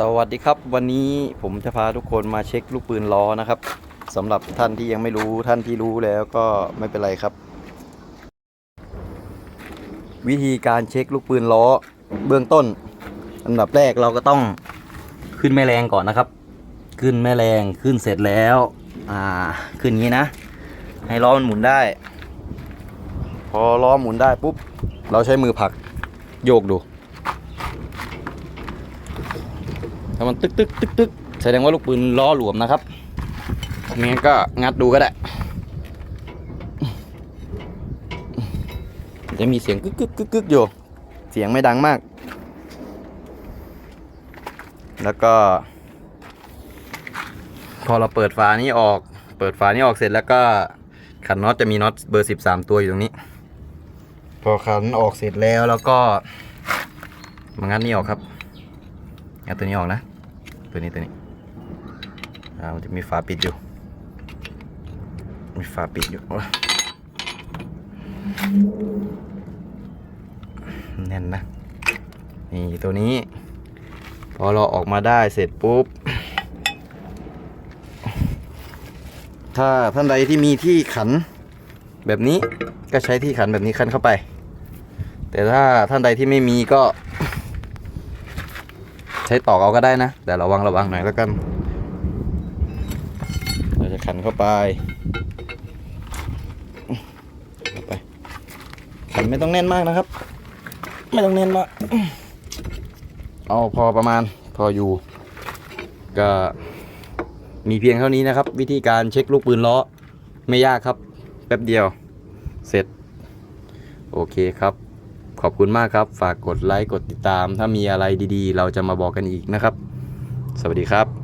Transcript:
สวัสดีครับ วันนี้ผมจะพาทุกคนมาเช็คลูกปืนล้อนะครับสำหรับท่านที่ยังไม่รู้ท่านที่รู้แล้วก็ไม่เป็นไรครับ วิธีการเช็คลูกปืนล้อเบื้องต้นอันดับแรกเราก็ต้องขึ้นแม่แรงก่อนนะครับ ขึ้นแม่แรงขึ้นเสร็จแล้วอ่าขึ้นงนี้นะ ให้ล้อมันหมุนได้ พอล้อหมุนได้ปุ๊บเราใช้มือผลักโยกดู ถ้ามันตึกตึกตึกตึกแสดงว่าลูกปืนล้อหลวมนะครับไม่งั้นก็งัดดูก็ได้ จะมีเสียงกึกกึกกึกกึกอยู่ เสียงไม่ดังมาก แล้วก็ พอเราเปิดฝานี้ออก เปิดฝานี้ออกเสร็จแล้วก็ขันน็อตจะมีน็อตเบอร์สิบสามตัวอยู่ตรงนี้ พอขันออกเสร็จแล้วแล้วก็มางัดนี่ออกครับ เอาตัวนี้ออกนะ ตัวนี้ตัวนี้อ่ามันจะมีฝาปิดอยู่ มีฝาปิดอยู่โอ้ยแน่นนะ นี่ตัวนี้ พอเราออกมาได้เสร็จปุ๊บ ถ้าท่านใดที่มีที่ขันแบบนี้ก็ใช้ที่ขันแบบนี้ขันเข้าไป แต่ถ้าท่านใดที่ไม่มีก็ ใช้ตอกเอาก็ได้นะ แต่ระวังระวังหน่อยแล้วกัน เราจะขันเข้าไปเข้าไป ขันไม่ต้องแน่นมากนะครับ ไม่ต้องแน่นมาก เอาพอประมาณพออยู่ ก็มีเพียงเท่านี้นะครับ วิธีการเช็คลูกปืนล้อ ไม่ยากครับ แป๊บเดียว เสร็จ โอเคครับ ขอบคุณมากครับ ฝากกดไลค์กดติดตาม ถ้ามีอะไรดีๆ เราจะมาบอกกันอีกนะครับ สวัสดีครับ